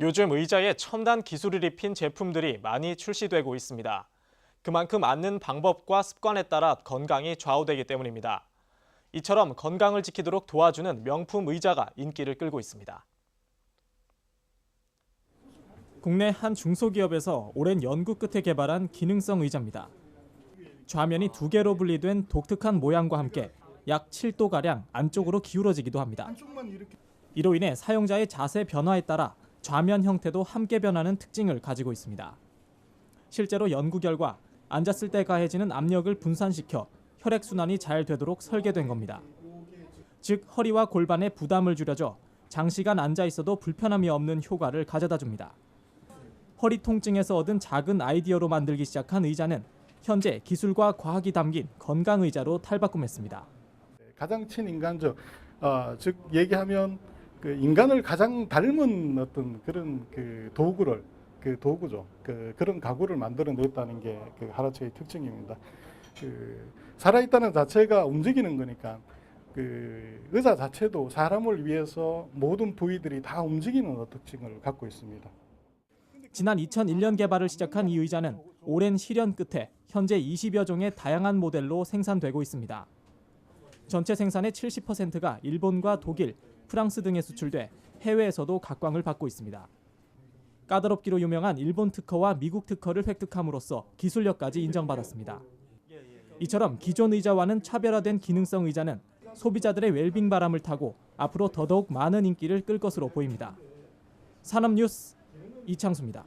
요즘 의자에 첨단 기술을 입힌 제품들이 많이 출시되고 있습니다. 그만큼 앉는 방법과 습관에 따라 건강이 좌우되기 때문입니다. 이처럼 건강을 지키도록 도와주는 명품 의자가 인기를 끌고 있습니다. 국내 한 중소기업에서 오랜 연구 끝에 개발한 기능성 의자입니다. 좌면이 두 개로 분리된 독특한 모양과 함께 약 7도가량 안쪽으로 기울어지기도 합니다. 이로 인해 사용자의 자세 변화에 따라 좌면 형태도 함께 변하는 특징을 가지고 있습니다. 실제로 연구 결과 앉았을 때 가해지는 압력을 분산시켜 혈액 순환이 잘 되도록 설계된 겁니다. 즉 허리와 골반의 부담을 줄여줘 장시간 앉아 있어도 불편함이 없는 효과를 가져다 줍니다. 허리 통증에서 얻은 작은 아이디어로 만들기 시작한 의자는 현재 기술과 과학이 담긴 건강 의자로 탈바꿈했습니다. 가장 친인간적, 어, 즉 얘기하면 그 인간을 가장 닮은 어떤 그런 그 도구를 그 도구죠. 그 그런 가구를 만들어 냈다는 게 그 하라체의 특징입니다. 그 살아있다는 자체가 움직이는 거니까 그 의자 자체도 사람을 위해서 모든 부위들이 다 움직이는 특징을 갖고 있습니다. 지난 2001년 개발을 시작한 이 의자는 오랜 실현 끝에 현재 20여 종의 다양한 모델로 생산되고 있습니다. 전체 생산의 70%가 일본과 독일, 프랑스 등에 수출돼 해외에서도 각광을 받고 있습니다. 까다롭기로 유명한 일본 특허와 미국 특허를 획득함으로써 기술력까지 인정받았습니다. 이처럼 기존 의자와는 차별화된 기능성 의자는 소비자들의 웰빙 바람을 타고 앞으로 더더욱 많은 인기를 끌 것으로 보입니다. 산업뉴스 이창수입니다.